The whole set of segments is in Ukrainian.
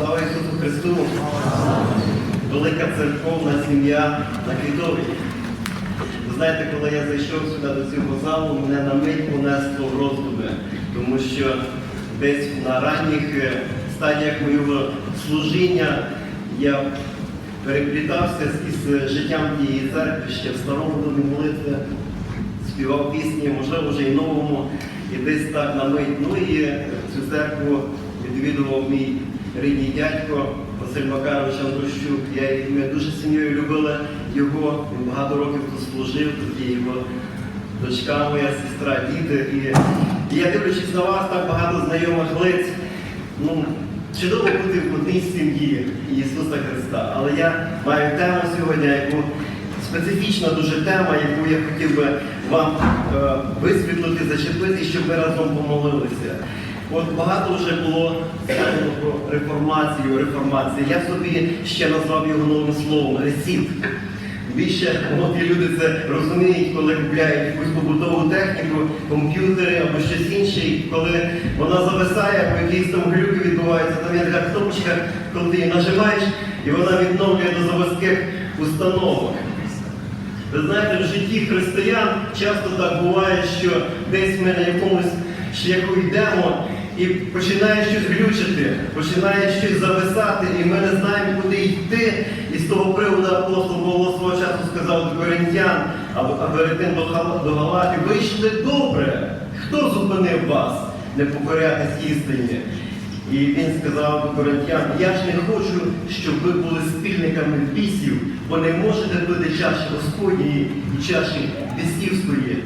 Слава Ісусу Христу! Велика церковна сім'я на Квітові. Ви знаєте, коли я зайшов сюди до цього залу, мене на мить понесло в роздуми, тому що десь на ранніх е, стадіях моєго служіння я переплітався із життям тієї церкви ще в старому домі молитви, співав пісні, можливо, вже і новому, і десь так на мить. Ну і цю церкву відвідував мій рідний дядько Василь Макарович Андрущук. Я, ми дуже сім'єю любили його. Він багато років тут служив, тут є його дочка, моя сестра, діти. І, і я дивлячись на вас, так багато знайомих лиць. Ну, чудово бути в одній сім'ї Ісуса Христа. Але я маю тему сьогодні, яку специфічна дуже тема, яку я хотів би вам е, висвітлити, зачепити, щоб ми разом помолилися. От багато вже було сказано про реформацію, реформацію. Я собі ще назвав його новим словом ресіт. Більше от, люди це розуміють, коли купляють якусь побутову техніку, комп'ютери або щось інше, і коли вона зависає, або якісь там глюки відбуваються, там є така кнопочка, коли ти її нажимаєш, і вона відновлює до заводських установок. Ви знаєте, в житті християн часто так буває, що десь ми на якомусь шляху йдемо і починає щось глючити, починає щось зависати, і ми не знаємо, куди йти. І з того приводу апостол Павло свого часу сказав до коринтян, а а перед до Гал- до Галатів, ви йшли добре. Хто зупинив вас не покорятись істині? І він сказав до коринтян, я ж не хочу, щоб ви були спільниками бісів, бо не можете пити чаші Господньої і чаші бісівської.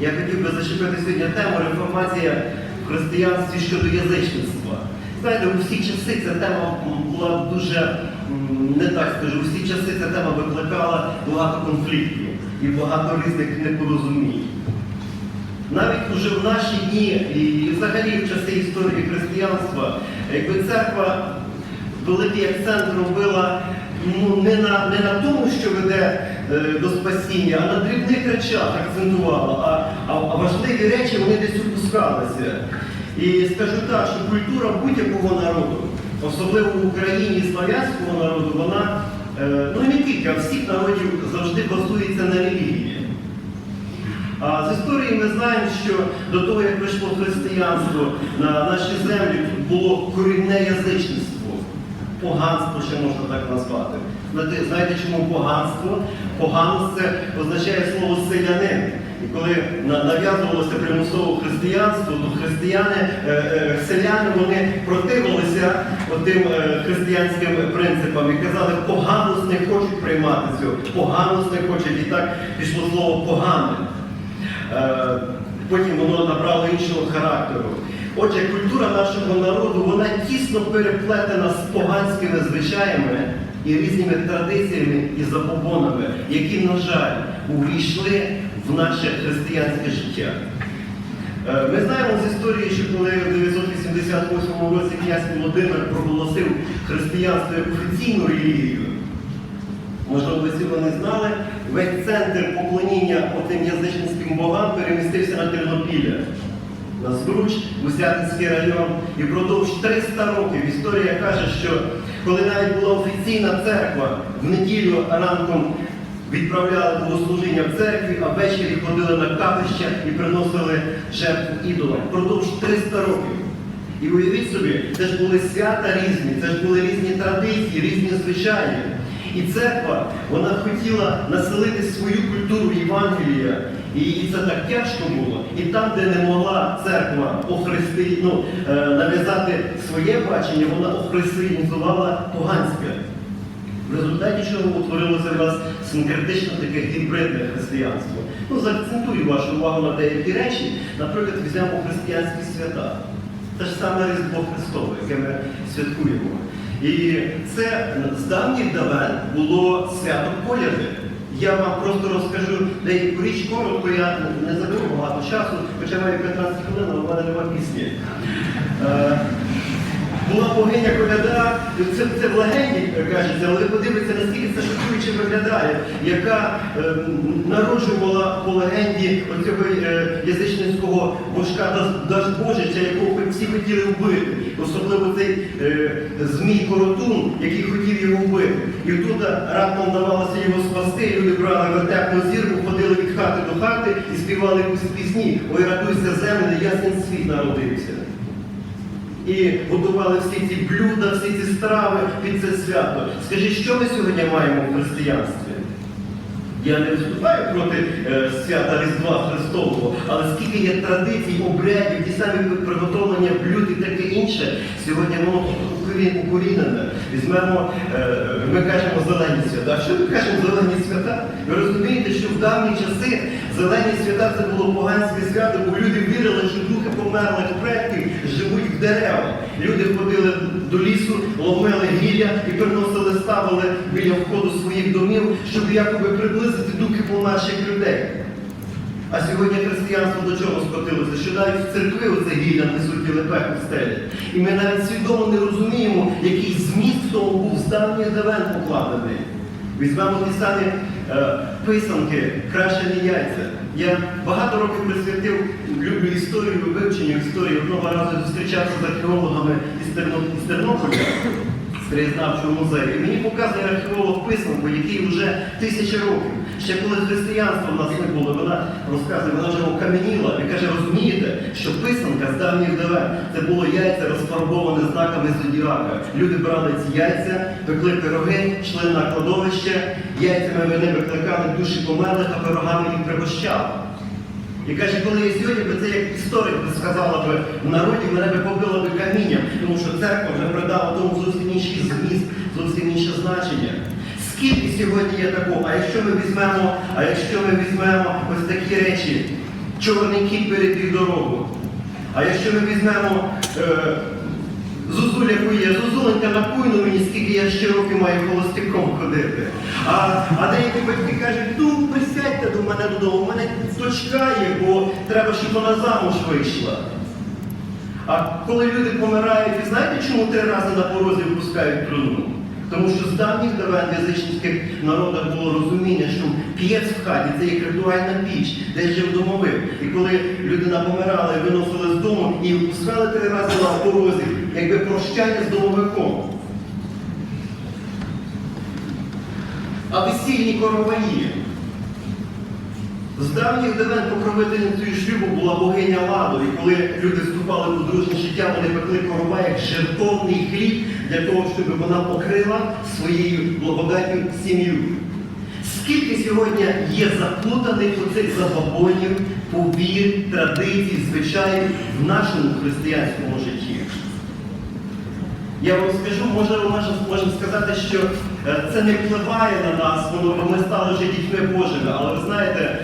Я хотів би зачепити сьогодні тему реформація християнстві щодо язичництва. Знаєте, у всі часи ця тема була дуже, не так скажу, у всі часи ця тема викликала багато конфліктів і багато різних непорозумінь. Навіть уже в наші дні і взагалі в часи історії християнства, якби церква великий акцент робила ну, не, на, не на тому, що веде е, до спасіння, а на дрібних речах акцентувала, а, а, а важливі речі вони десь опускалися. І скажу так, що культура будь-якого народу, особливо в Україні і славянського народу, вона, е, ну не тільки, а всіх народів завжди базується на релігії. А з історії ми знаємо, що до того, як прийшло християнство на наші землі, було корінне язичництво, поганство ще можна так назвати. Знаєте, чому поганство? Поганство це означає слово селянин. І коли нав'язувалося примусово християнство, то християни, е, е, селяни вони противилися тим християнським принципам і казали, поганус не хочуть приймати цього, поганус не хочуть. І так пішло слово погане. Е, Потім воно набрало іншого характеру. Отже, культура нашого народу вона тісно переплетена з поганськими звичаями і різними традиціями і забобонами, які, на жаль, увійшли в наше християнське життя. Е, Ми знаємо з історії, що коли в 988 році князь Володимир проголосив християнство як офіційну релігію, Можливо, ви цього не знали. Весь центр поклоніння отим язичницьким богам перемістився на Тернопілля, на Збруч, Гусятинський район. І впродовж 300 років історія каже, що коли навіть була офіційна церква, в неділю ранком відправляли богослужіння в церкві, а ввечері ходили на капища і приносили жертву ідолам. Впродовж 300 років. І уявіть собі, це ж були свята різні, це ж були різні традиції, різні звичаї. І церква, вона хотіла населити свою культуру Євангелія. І їй це так тяжко було. І там, де не могла церква охрести, ну, е, нав'язати своє бачення, вона охристиянізувала поганське. В результаті чого утворилося в нас синкретичне таке гібридне християнство. Ну, заакцентую вашу увагу на деякі речі. Наприклад, візьмемо християнські свята. Те ж саме Різдво Христове, яке ми святкуємо. І це з давніх давен було свято коляди. Я вам просто розкажу деяку річ коротко, я не заберу багато часу, хоча маю 15 хвилин, але в мене немає пісні. Е, була богиня коляда, це, це в легенді кажеться, але ви подивіться, наскільки це шокуюче виглядає, яка е, народжувала по легенді оцього е, язичницького божка Даж- Дажбожича, якого всі хотіли вбити. особливо цей е, Змій Коротун, який хотів його вбити. І тут раптом давалося його спасти, люди брали вертепну зірку, ходили від хати до хати і співали пісні. Ой, радуйся землі, ясен світ народився. І готували всі ці блюда, всі ці страви під це свято. Скажіть, що ми сьогодні маємо в християнстві? Я не виступаю проти е, свята Різдва Христового, але скільки є традицій, обрядів, ті самі приготовлення блюд і таке інше, сьогодні воно укорі- укорінене. Візьмемо, е, ми кажемо зелені свята. А Що ми кажемо зелені свята? Ви розумієте, що в давні часи зелені свята це було поганське свято, бо люди вірили, що духи померлих предків живуть в деревах. Люди ходили до лісу, ловили гілля і приносили, ставили біля входу своїх домів, щоб якоби приблизити духи померших людей. А сьогодні християнство до чого скотилося? Що навіть в церкви оце гілля несуть лепеху стелять. І ми навіть свідомо не розуміємо, який зміст тому був з давніх давен покладений. Візьмемо ті самі е, писанки, крашені яйця. Я багато років присвятив, люблю історію, вивченню історії. Одного разу зустрічався з археологами із, Тернополя, з краєзнавчого музею. І мені показує археолог писанку, який вже тисячі років. Ще коли християнство в нас не було, вона розказує, вона вже окам'яніла і каже, розумієте, що писанка з давніх давен це було яйце розфарбоване знаками зодіака. Люди брали ці яйця, пекли пироги, йшли на кладовище, яйцями вони викликали душі померлих, а пирогами їх пригощали. І каже, коли я сьогодні би це як історик сказала би в народі, мене би побило би камінням, тому що церква вже придала тому зовсім інший зміст, зовсім інше значення. Скільки сьогодні є такого? А якщо ми візьмемо, а якщо ми візьмемо ось такі речі, чорний кіт перебіг дорогу. А якщо ми візьмемо е, Зузуля кує, Зузуленька напуйну мені, скільки я ще років маю холостяком ходити. А, а деякі батьки кажуть, ну присядьте до мене додому, у мене дочка є, бо треба, щоб вона замуж вийшла. А коли люди помирають, ви знаєте, чому три рази на порозі впускають труну? Тому що з давніх давен в язичницьких народах було розуміння, що п'єць в хаті це як ритуальна піч, де жив домовик. І коли людина помирала і виносили з дому і пускали три рази на порозі, якби прощання з домовиком. А весільні короваї. З давніх давен покровительницею шлюбу була богиня ладу, і коли люди вступали в подружнє життя, вони пекли корова як жертовний хліб для того, щоб вона покрила своєю благодаттю сім'ю. Скільки сьогодні є заплутаних оцих забобонів, повір, традицій, звичаїв в нашому християнському житті? Я вам скажу, можна, можна сказати, що е, це не впливає на нас, бо ми стали вже дітьми Божими. Але ви знаєте,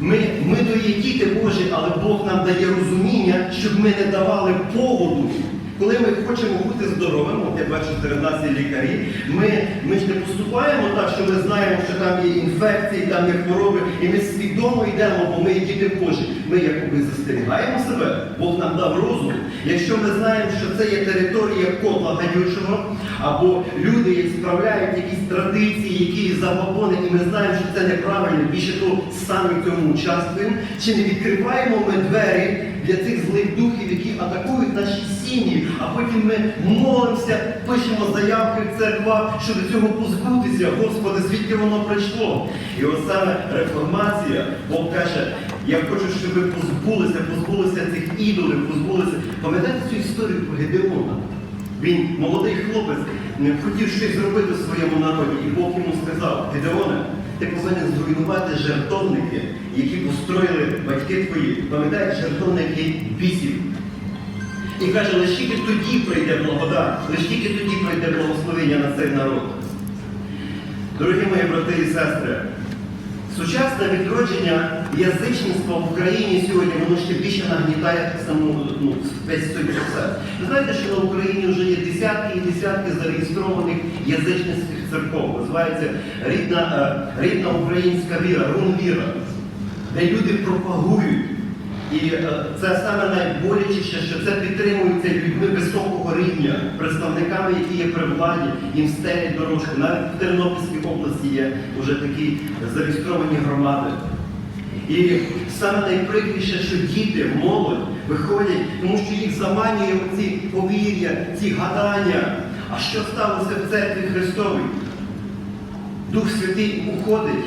ми, ми то є діти Божі, але Бог нам дає розуміння, щоб ми не давали поводу. Коли ми хочемо бути здоровими, от я бачу серед нас є лікарі, ми, ми ж не поступаємо так, що ми знаємо, що там є інфекції, там є хвороби, і ми свідомо йдемо, бо ми є діти Божі. Ми якби застерігаємо себе, Бог нам дав розум. Якщо ми знаємо, що це є територія котла гадючого, або люди які справляють якісь традиції, які забобони, і ми знаємо, що це неправильно, більше того, самі цьому участвуємо, чи не відкриваємо ми двері для цих злих духів, які атакують наші сім'ї, а потім ми молимося, пишемо заявки в церквах, щоб цього позбутися. Господи, звідки воно прийшло? І от саме реформація, Бог каже, я хочу, щоб ви позбулися, позбулися цих ідолів, позбулися. Пам'ятаєте цю історію про Гедеона? Він молодий хлопець, не хотів щось зробити в своєму народі, і Бог йому сказав, Гедеоне, ти повинен зруйнувати жертовники, які построїли батьки твої. Пам'ятаєш, жертовники бісів. І каже, лише тільки тоді прийде благодать, лише тільки тоді прийде благословення на цей народ. Дорогі мої брати і сестри, сучасне відродження язичництва в Україні сьогодні, воно ще більше нагнітає саму ну, весь цей процес. Ви знаєте, що на Україні вже є десятки і десятки зареєстрованих язичницьких церков. Називається рідна, е, рідна українська віра, рун-віра, де люди пропагують. І е, це саме найболячіше, що це підтримується людьми високого рівня, представниками, які є при владі, їм стелять дорожку. Навіть в Тернопільській області є вже такі зареєстровані громади. І саме найприкріше, що діти, молодь виходять, тому що їх заманює ці повір'я, ці гадання. А що сталося в церкві Христовій? Дух Святий уходить.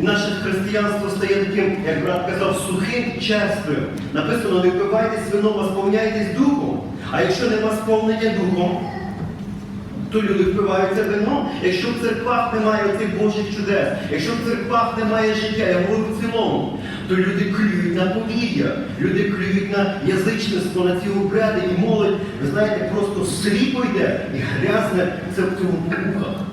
І наше християнство стає таким, як брат казав, сухим і черствим. Написано, не впивайтесь вином, а сповняйтесь духом. А якщо нема сповнення духом, то люди впиваються вином. Якщо в церквах немає цих Божих чудес, якщо в церквах немає життя, я говорю в цілому, то люди клюють на повір'я, люди клюють на язичництво, на ці обряди, і молодь, ви знаєте, просто сліпо йде і грязне це в цьому вухах.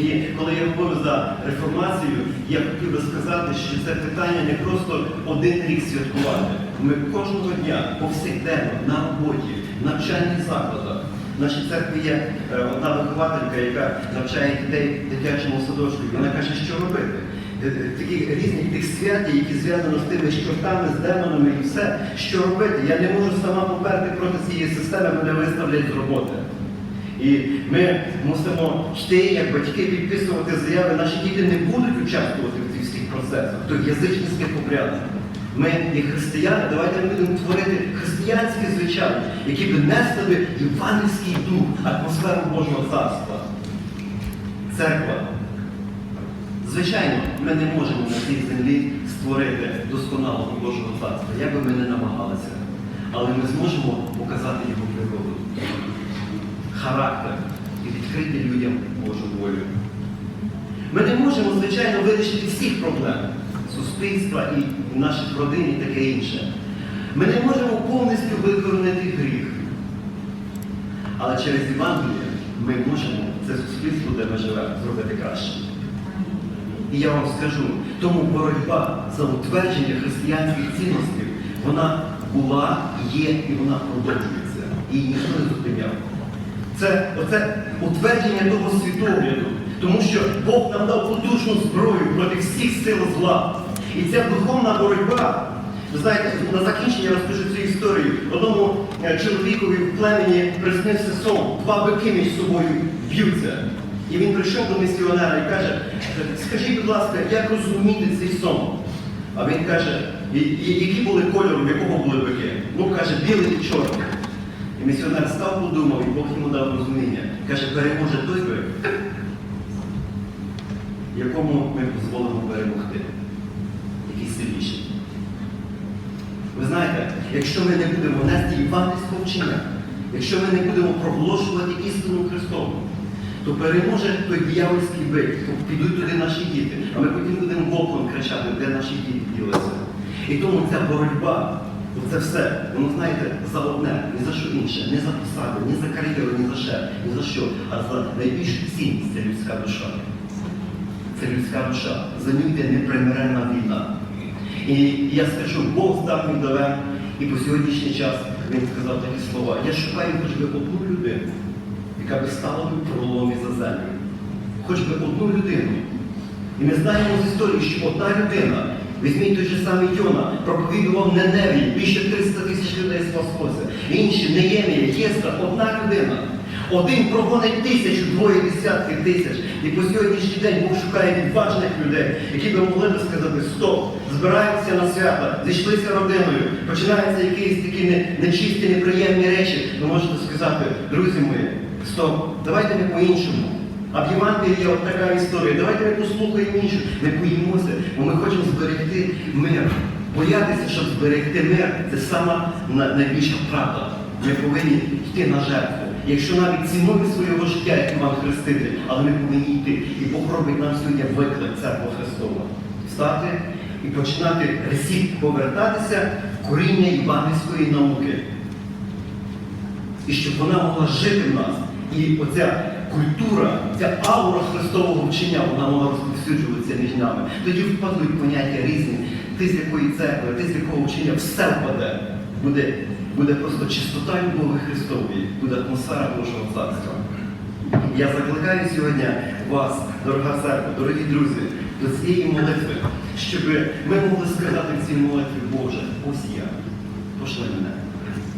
І коли я говорю за реформацію, я хотів би сказати, що це питання не просто один рік святкувати. Ми кожного дня, повсякденно, на роботі, в навчальних закладах. В нашій церкві є е, одна вихователька, яка навчає дітей в дитячому садочку. І Вона каже, що робити. Е, е, Такі різні тих свят, які зв'язані з тими чортами, з демонами і все, що робити. Я не можу сама поперти проти цієї системи, мене виставлять з роботи. І ми мусимо йти, як батьки, підписувати заяви. Наші діти не будуть участвувати в цих всіх процесах, тих язичницьких обрядах. Ми, як християни, давайте будемо творити християнські звичаї, які б несли іванівський дух, атмосферу Божого царства. Церква. Звичайно, ми не можемо на цій землі створити досконалого Божого царства, як би ми не намагалися. Але ми зможемо показати його природу характер і відкрити людям Божу волю. Ми не можемо, звичайно, вирішити всіх проблем суспільства і наших родин і таке інше. Ми не можемо повністю викоренити гріх. Але через Євангеліє ми можемо це суспільство, де ми живемо, зробити краще. І я вам скажу, тому боротьба за утвердження християнських цінностей, вона була, є і вона продовжується. І ніхто не зупиняв. Це оце утвердження того світогляду, тому що Бог нам дав потужну зброю проти всіх сил зла. І ця духовна боротьба, ви знаєте, на закінчення розкажу цю історію. Одному е, чоловікові в племені приснився сон, два бики між собою б'ються. І він прийшов до місіонера і каже, скажіть, будь ласка, як розуміти цей сон? А він каже, «І- і- які були кольором, якого були бики? Ну, каже, білий і чорний. І місіонер став, подумав, і Бог йому дав розуміння. Каже, переможе той якому ми дозволимо перемогти, який сильніший. Ви знаєте, якщо ми не будемо нести іванівського вчення, якщо ми не будемо проголошувати істину Христову, то переможе той диявольський бик, то підуть туди наші діти, а ми потім будемо воплом кричати, де наші діти ділися. І тому ця боротьба, це все, воно знаєте, за одне, ні за що інше, не за посаду, ні за кар'єру, ні за ще, ні за що, а за найбільшу цінність це людська душа. Це людська душа. За ним йде непримиренна війна. І я скажу, Бог здав мені даве, і по сьогоднішній час він сказав такі слова. Я шукаю хоч би одну людину, яка би стала в проломі за землю. Хоч би одну людину. І ми знаємо з історії, що одна людина, візьміть той же самий Йона, проповідував Неневі, більше 300 тисяч людей спаслося. Інші, Неємія, Єстра, одна людина. Один прогонить тисячу, двоє десятки тисяч. І по сьогоднішній день Бог шукає відважних людей, які би могли би сказати, стоп, збираємося на свята, зійшлися родиною, починаються якісь такі нечисті, неприємні речі. Ви можете сказати, друзі мої, стоп, давайте ми по-іншому. А в Євангелії от така історія. Давайте ми послухаємо іншу. Ми боїмося, бо ми хочемо зберегти мир. Боятися, щоб зберегти мир, це сама найбільша втрата. Ми повинні йти на жертву. Якщо навіть ціною свого життя, як Іван Хреститель, але ми повинні йти. І Бог робить нам сьогодні виклик церква Христова. Встати і починати ресіп повертатися в коріння івангельської науки і щоб вона могла жити в нас. І оця культура, ця аура Христового вчення, вона могла розповсюджуватися між нами. Тоді впадуть поняття різні. Ти з якої церкви, ти з якого вчення, все впаде. Буде, буде просто чистота любові Христової, буде атмосфера Божого царства. Я закликаю сьогодні вас, дорога церква, дорогі друзі, до цієї молитви, щоб ми могли сказати в цій молитві, Боже, ось я, пошли мене.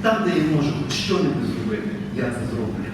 Там, де я можу хоч що-небудь зробити, я це зроблю.